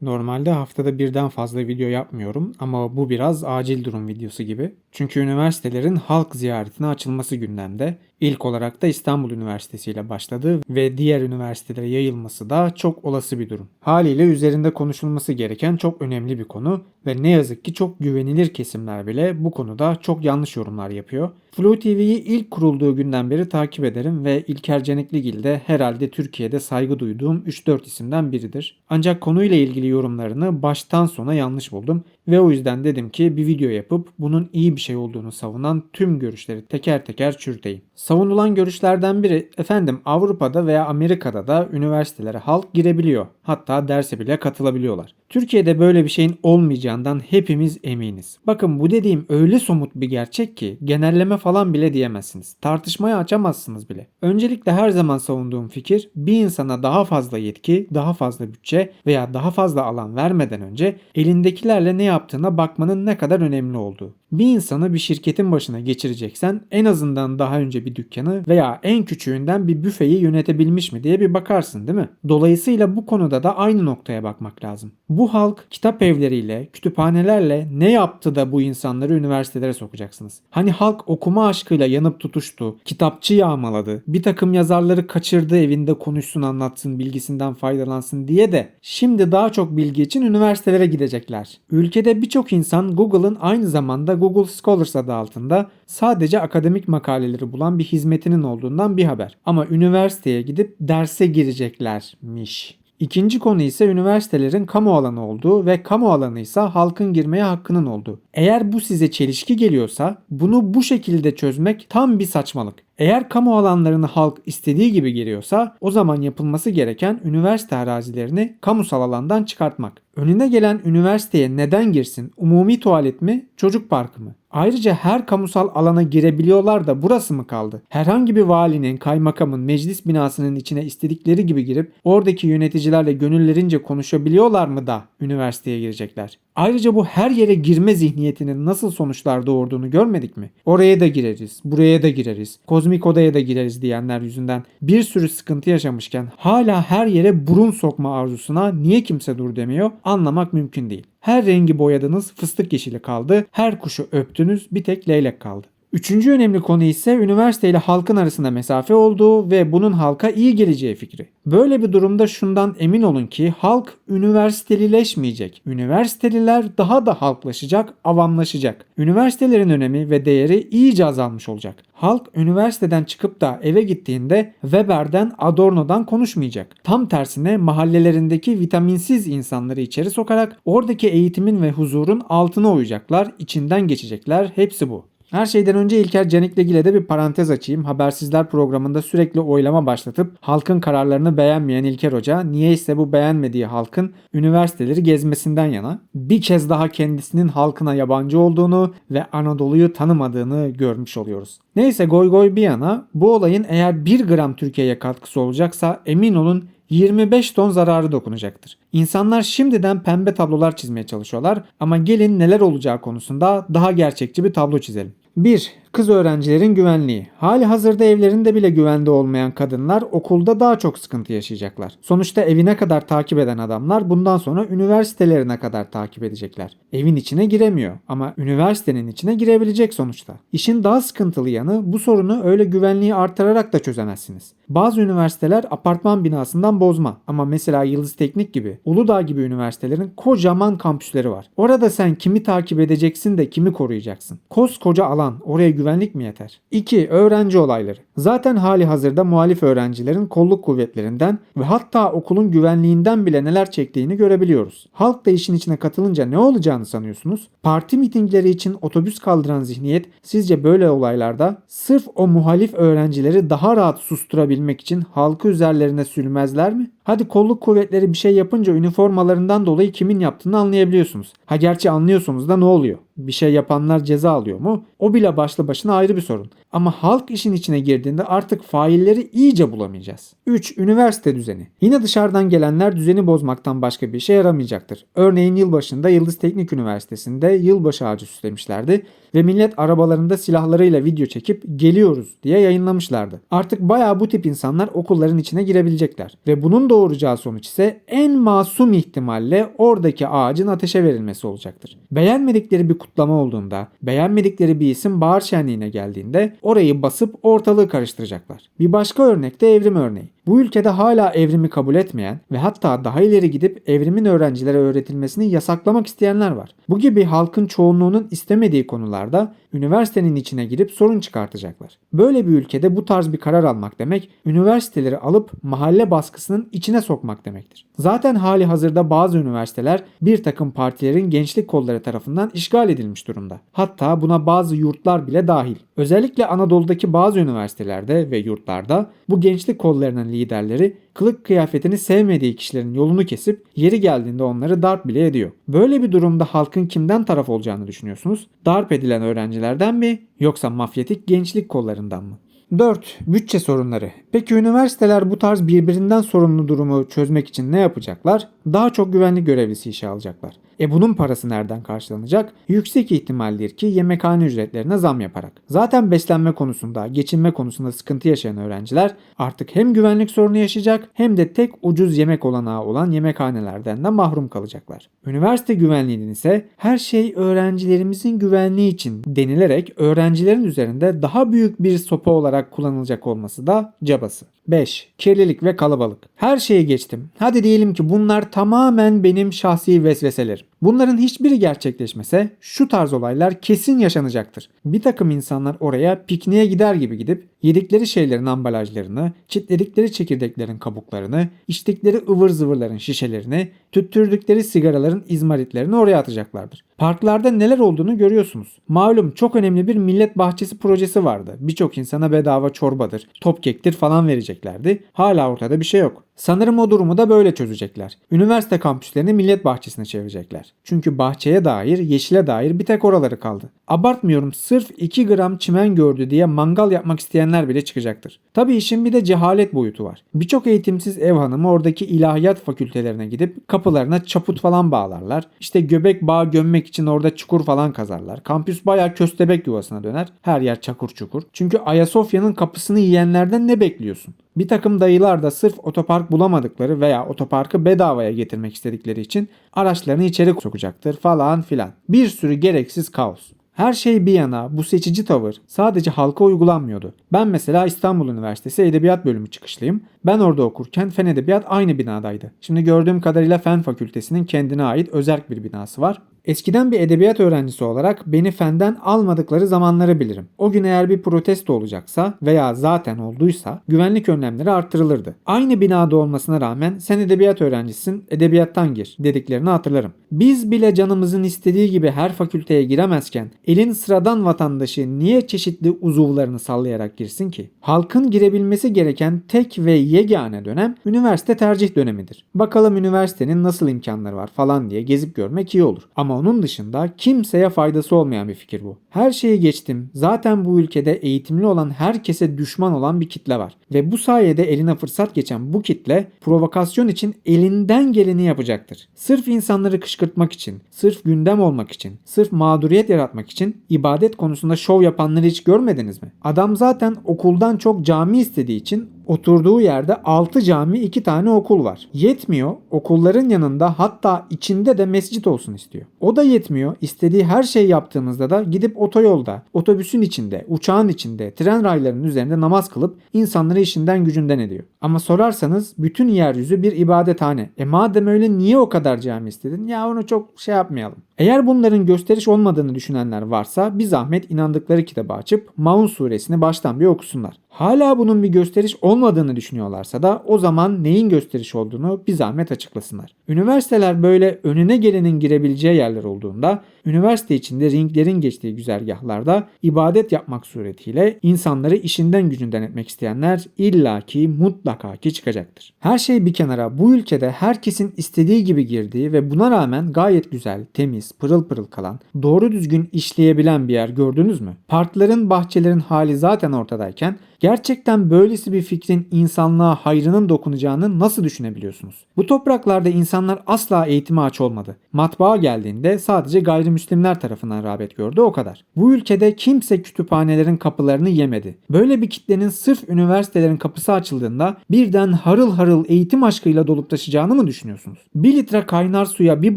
Normalde haftada birden fazla video yapmıyorum ama bu biraz acil durum videosu gibi. Çünkü üniversitelerin halk ziyaretine açılması gündemde. İlk olarak da İstanbul Üniversitesi ile başladı ve diğer üniversitelere yayılması da çok olası bir durum. Haliyle üzerinde konuşulması gereken çok önemli bir konu ve ne yazık ki çok güvenilir kesimler bile bu konuda çok yanlış yorumlar yapıyor. Flu TV'yi ilk kurulduğu günden beri takip ederim ve İlker Canikligil de herhalde Türkiye'de saygı duyduğum 3-4 isimden biridir. Ancak konuyla ilgili yorumlarını baştan sona yanlış buldum ve o yüzden dedim ki bir video yapıp bunun iyi bir şey olduğunu savunan tüm görüşleri teker teker çürüteyim. Savunulan görüşlerden biri efendim Avrupa'da veya Amerika'da da üniversitelere halk girebiliyor. Hatta derse bile katılabiliyorlar. Türkiye'de böyle bir şeyin olmayacağından hepimiz eminiz. Bakın bu dediğim öyle somut bir gerçek ki genelleme falan bile diyemezsiniz. Tartışmaya açamazsınız bile. Öncelikle her zaman savunduğum fikir bir insana daha fazla yetki, daha fazla bütçe veya daha fazla alan vermeden önce elindekilerle ne yaptığına bakmanın ne kadar önemli olduğu. Bir insanı bir şirketin başına geçireceksen en azından daha önce bir dükkanı veya en küçüğünden bir büfeyi yönetebilmiş mi diye bir bakarsın değil mi? Dolayısıyla bu konuda da aynı noktaya bakmak lazım. Bu halk kitap evleriyle, kütüphanelerle ne yaptı da bu insanları üniversitelere sokacaksınız? Hani halk okuma aşkıyla yanıp tutuştu, kitapçı yağmaladı, bir takım yazarları kaçırdı evinde konuşsun anlatsın bilgisinden faydalansın diye de şimdi daha çok bilgi için üniversitelere gidecekler. Ülkede birçok insan Google'ın aynı zamanda Google Scholars adı altında sadece akademik makaleleri bulan bir hizmetinin olduğundan bir haber. Ama üniversiteye gidip derse gireceklermiş. İkinci konu ise üniversitelerin kamu alanı olduğu ve kamu alanı ise halkın girmeye hakkının olduğu. Eğer bu size çelişki geliyorsa bunu bu şekilde çözmek tam bir saçmalık. Eğer kamu alanlarını halk istediği gibi giriyorsa o zaman yapılması gereken üniversite arazilerini kamusal alandan çıkartmak. Önüne gelen üniversiteye neden girsin? Umumi tuvalet mi? Çocuk parkı mı? Ayrıca her kamusal alana girebiliyorlar da burası mı kaldı? Herhangi bir valinin, kaymakamın, meclis binasının içine istedikleri gibi girip oradaki yöneticilerle gönüllerince konuşabiliyorlar mı da üniversiteye girecekler? Ayrıca bu her yere girme zihniyetinin nasıl sonuçlar doğurduğunu görmedik mi? Oraya da gireriz, buraya da gireriz, kozmik odaya da gireriz diyenler yüzünden bir sürü sıkıntı yaşamışken hala her yere burun sokma arzusuna niye kimse dur demiyor anlamak mümkün değil. Her rengi boyadınız fıstık yeşili kaldı, her kuşu öptünüz bir tek leylek kaldı. Üçüncü önemli konu ise üniversite ile halkın arasında mesafe olduğu ve bunun halka iyi geleceği fikri. Böyle bir durumda şundan emin olun ki halk üniversitelileşmeyecek. Üniversiteliler daha da halklaşacak, avamlaşacak. Üniversitelerin önemi ve değeri iyice azalmış olacak. Halk üniversiteden çıkıp da eve gittiğinde Weber'den, Adorno'dan konuşmayacak. Tam tersine mahallelerindeki vitaminsiz insanları içeri sokarak oradaki eğitimin ve huzurun altına uyacaklar, içinden geçecekler. Hepsi bu. Her şeyden önce İlker Canikligil'e de bir parantez açayım. Habersizler programında sürekli oylama başlatıp halkın kararlarını beğenmeyen İlker Hoca niyeyse bu beğenmediği halkın üniversiteleri gezmesinden yana bir kez daha kendisinin halkına yabancı olduğunu ve Anadolu'yu tanımadığını görmüş oluyoruz. Neyse goy goy bir yana bu olayın eğer 1 gram Türkiye'ye katkısı olacaksa emin olun 25 ton zararı dokunacaktır. İnsanlar şimdiden pembe tablolar çizmeye çalışıyorlar ama gelin neler olacağı konusunda daha gerçekçi bir tablo çizelim. 1. Kız öğrencilerin güvenliği. Hali hazırda evlerinde bile güvende olmayan kadınlar okulda daha çok sıkıntı yaşayacaklar. Sonuçta evine kadar takip eden adamlar bundan sonra üniversitelerine kadar takip edecekler. Evin içine giremiyor ama üniversitenin içine girebilecek sonuçta. İşin daha sıkıntılı yanı bu sorunu öyle güvenliği artırarak da çözemezsiniz. Bazı üniversiteler apartman binasından bozma ama mesela Yıldız Teknik gibi, Uludağ gibi üniversitelerin kocaman kampüsleri var. Orada sen kimi takip edeceksin de kimi koruyacaksın? Koskoca alan oraya güvenlik mi yeter? 2. Öğrenci olayları. Zaten hali hazırda muhalif öğrencilerin kolluk kuvvetlerinden ve hatta okulun güvenliğinden bile neler çektiğini görebiliyoruz. Halk da işin içine katılınca ne olacağını sanıyorsunuz? Parti mitingleri için otobüs kaldıran zihniyet sizce böyle olaylarda sırf o muhalif öğrencileri daha rahat susturabilmek için halkı üzerlerine sürmezler mi? Hadi kolluk kuvvetleri bir şey yapınca üniformalarından dolayı kimin yaptığını anlayabiliyorsunuz. Ha gerçi anlıyorsunuz da ne oluyor? Bir şey yapanlar ceza alıyor mu? O bile başlı başına ayrı bir sorun. Ama halk işin içine girdiğinde artık failleri iyice bulamayacağız. 3. Üniversite düzeni. Yine dışarıdan gelenler düzeni bozmaktan başka bir işe yaramayacaktır. Örneğin yılbaşında Yıldız Teknik Üniversitesi'nde yılbaşı ağacı süslemişlerdi ve millet arabalarında silahlarıyla video çekip geliyoruz diye yayınlamışlardı. Artık bayağı bu tip insanlar okulların içine girebilecekler ve bunun doğuracağı sonuç ise en masum ihtimalle oradaki ağacın ateşe verilmesi olacaktır. Beğenmedikleri bir kutlama olduğunda, beğenmedikleri bir isim bahar şenliğine geldiğinde orayı basıp ortalığı karıştıracaklar. Bir başka örnek de evrim örneği. Bu ülkede hala evrimi kabul etmeyen ve hatta daha ileri gidip evrimin öğrencilere öğretilmesini yasaklamak isteyenler var. Bu gibi halkın çoğunluğunun istemediği konularda üniversitenin içine girip sorun çıkartacaklar. Böyle bir ülkede bu tarz bir karar almak demek üniversiteleri alıp mahalle baskısının içine sokmak demektir. Zaten hali hazırda bazı üniversiteler bir takım partilerin gençlik kolları tarafından işgal edilmiş durumda. Hatta buna bazı yurtlar bile dahil. Özellikle Anadolu'daki bazı üniversitelerde ve yurtlarda bu gençlik kollarının liderleri kılık kıyafetini sevmediği kişilerin yolunu kesip yeri geldiğinde onları darp bile ediyor. Böyle bir durumda halkın kimden taraf olacağını düşünüyorsunuz? Darp edilen öğrencilerden mi yoksa mafyatik gençlik kollarından mı? 4. Bütçe sorunları. Peki üniversiteler bu tarz birbirinden sorumlu durumu çözmek için ne yapacaklar? Daha çok güvenlik görevlisi işe alacaklar. E bunun parası nereden karşılanacak? Yüksek ihtimaldir ki yemekhane ücretlerine zam yaparak. Zaten beslenme konusunda, geçinme konusunda sıkıntı yaşayan öğrenciler artık hem güvenlik sorunu yaşayacak hem de tek ucuz yemek olanağı olan yemekhanelerden de mahrum kalacaklar. Üniversite güvenliğinin ise her şey öğrencilerimizin güvenliği için denilerek öğrencilerin üzerinde daha büyük bir sopa olarak kullanılacak olması da cabası. 5. Kirlilik ve kalabalık. Her şeyi geçtim. Hadi diyelim ki bunlar tamamen benim şahsi vesveselerim. Bunların hiçbiri gerçekleşmese şu tarz olaylar kesin yaşanacaktır. Bir takım insanlar oraya pikniğe gider gibi gidip yedikleri şeylerin ambalajlarını, çitledikleri çekirdeklerin kabuklarını, içtikleri ıvır zıvırların şişelerini, tüttürdükleri sigaraların izmaritlerini oraya atacaklardır. Parklarda neler olduğunu görüyorsunuz. Malum çok önemli bir millet bahçesi projesi vardı. Birçok insana bedava çorbadır, top kektir falan vereceklerdi. Hala ortada bir şey yok. Sanırım o durumu da böyle çözecekler. Üniversite kampüslerini millet bahçesine çevirecekler. Çünkü bahçeye dair, yeşile dair bir tek oraları kaldı. Abartmıyorum sırf 2 gram çimen gördü diye mangal yapmak isteyenler bile çıkacaktır. Tabi işin bir de cehalet boyutu var. Birçok eğitimsiz ev hanımı oradaki ilahiyat fakültelerine gidip kapılarına çaput falan bağlarlar. İşte göbek bağı gömmek için orada çukur falan kazarlar. Kampüs baya köstebek yuvasına döner. Her yer çakur çukur. Çünkü Ayasofya'nın kapısını yiyenlerden ne bekliyorsun? Bir takım dayılar da sırf otopark bulamadıkları veya otoparkı bedavaya getirmek istedikleri için araçlarını içeri sokacaktır falan filan. Bir sürü gereksiz kaos. Her şey bir yana bu seçici tavır sadece halka uygulanmıyordu. Ben mesela İstanbul Üniversitesi Edebiyat Bölümü çıkışlıyım. Ben orada okurken Fen Edebiyat aynı binadaydı. Şimdi gördüğüm kadarıyla Fen Fakültesinin kendine ait özerk bir binası var. Eskiden bir edebiyat öğrencisi olarak beni fenden almadıkları zamanları bilirim. O gün eğer bir protesto olacaksa veya zaten olduysa güvenlik önlemleri artırılırdı. Aynı binada olmasına rağmen sen edebiyat öğrencisin, edebiyattan gir dediklerini hatırlarım. Biz bile canımızın istediği gibi her fakülteye giremezken elin sıradan vatandaşı niye çeşitli uzuvlarını sallayarak girsin ki? Halkın girebilmesi gereken tek ve yegane dönem üniversite tercih dönemidir. Bakalım üniversitenin nasıl imkanları var falan diye gezip görmek iyi olur. Ama onun dışında kimseye faydası olmayan bir fikir bu. Her şeyi geçtim. Zaten bu ülkede eğitimli olan herkese düşman olan bir kitle var. Ve bu sayede eline fırsat geçen bu kitle provokasyon için elinden geleni yapacaktır. Sırf insanları kışkırtmak için, sırf gündem olmak için, sırf mağduriyet yaratmak için ibadet konusunda şov yapanları hiç görmediniz mi? Adam zaten okuldan çok cami istediği için oturduğu yerde 6 cami 2 tane okul var. Yetmiyor. Okulların yanında hatta içinde de mescit olsun istiyor. O da yetmiyor. İstediği her şey yaptığımızda da gidip otoyolda, otobüsün içinde, uçağın içinde, tren raylarının üzerinde namaz kılıp insanları işinden gücünden ediyor. Ama sorarsanız bütün yeryüzü bir ibadethane. E madem öyle niye o kadar cami istedin? Ya onu çok şey yapmayalım. Eğer bunların gösteriş olmadığını düşünenler varsa bir zahmet inandıkları kitabı açıp Maun suresini baştan bir okusunlar. Hala bunun bir gösteriş olmadığını düşünüyorlarsa da o zaman neyin gösteriş olduğunu bir zahmet açıklasınlar. Üniversiteler böyle önüne gelenin girebileceği yerler olduğunda üniversite içinde ringlerin geçtiği güzergahlarda ibadet yapmak suretiyle insanları işinden gücünden etmek isteyenler illaki mutlaka ki çıkacaktır. Her şey bir kenara bu ülkede herkesin istediği gibi girdiği ve buna rağmen gayet güzel, temiz, temiz, pırıl pırıl kalan, doğru düzgün işleyebilen bir yer gördünüz mü? Parkların, bahçelerin hali zaten ortadayken gerçekten böylesi bir fikrin insanlığa hayrının dokunacağını nasıl düşünebiliyorsunuz? Bu topraklarda insanlar asla eğitime aç olmadı. Matbaa geldiğinde sadece gayrimüslimler tarafından rağbet gördü o kadar. Bu ülkede kimse kütüphanelerin kapılarını yemedi. Böyle bir kitlenin sırf üniversitelerin kapısı açıldığında birden harıl harıl eğitim aşkıyla dolup taşacağını mı düşünüyorsunuz? 1 litre kaynar suya bir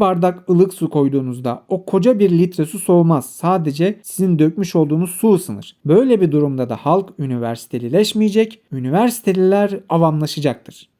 bardak ılık su koyduğunuzda o koca bir litre su soğumaz. Sadece sizin dökmüş olduğunuz su ısınır. Böyle bir durumda da halk üniversitelileşmeyecek, üniversiteliler avamlaşacaktır.